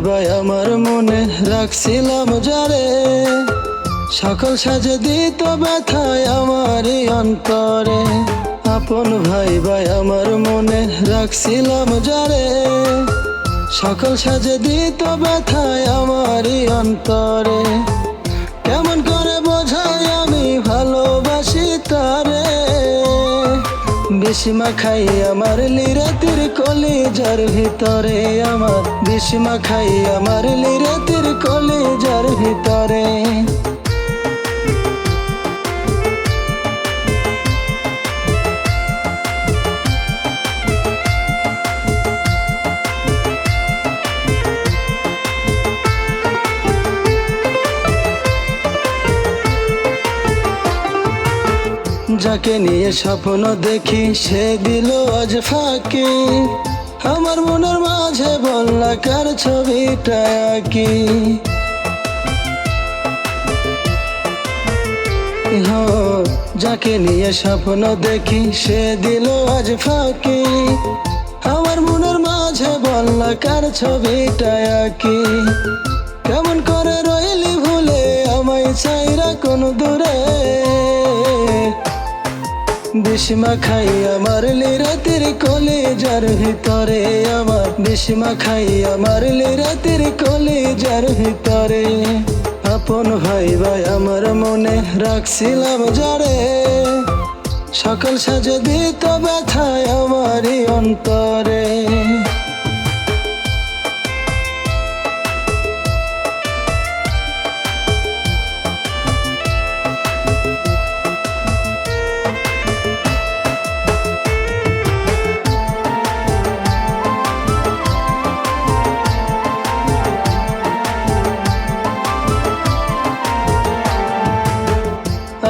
ভাই, আমার মনে রাখছিলাম যারে। সকল সাজে দিত ব্যথায় আমারই অন্তরে। আপন ভাই ভাই, আমার মনে রাখছিলাম যারে। সকল সাজে দিত ব্যথায় আমারই অন্তরে। বিষ্মা খাই আমার লিরাতির কলেজার ভিতরে আমার বিষ্মা খাই আমার লিরাতির কলেজার ভিতরে। যাকে নিয়ে স্বপ্ন দেখি, সে দিল আজ ফাঁকি। আমার মনের মাঝে বললাকার ছবিটা আঁকি যাকে নিয়ে স্বপ্ন দেখি, সে দিল আজ ফাঁকি। আমার মনের মাঝে বললাকার ছবিটা আঁকি কেমন করে রইলি ভুলে আমায় চাইরা কোন দূরে? বিষ্মা খাই আমার লিরাতির কলেজার ভিতরে আমার দেশমা খাই আমার লিরাতির কলেজার ভিতরে। আপন ভাই ভাই আমার মনে রাখছিলাম জারে সকাল সাজে দিত ব্যথায় আমারই অন্তরে।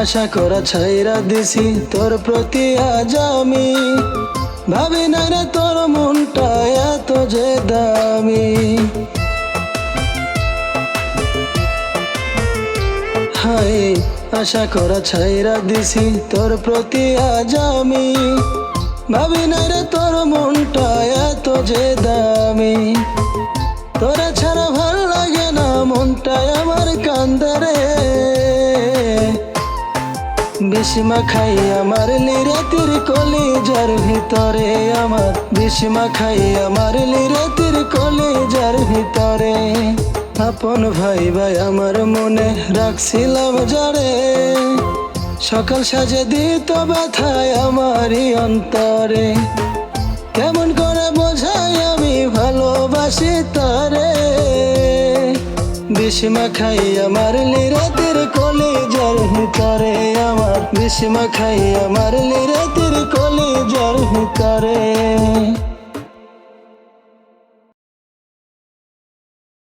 আশা করা ছাইরা দিছি, তোর প্রতি আজ আমি। ভাবি না রে তোর মনটা এত যে দামি। হাই আশা করা ছাইরা দিছি, তোর প্রতি আজ আমি। ভাবি না রে তোর মনটা এত যে দামি। তোরা ছাড়া বিষ্মা খাই আমার লিরাতির কলিজার ভিতরে আমার বিষ্মা খাই আমার লিরাতির কলিজার ভিতরে। আপন ভাই ভাই আমার মনে রাখছিলাম যারে সকাল সাজে দিত ব্যথায় আমারই অন্তরে। কেমন বিষ্মা খাই আমার লিরাতির কলিজার করে আমার। বিষ্মা খাই আমার লিরাতির কলিজার ভিতরে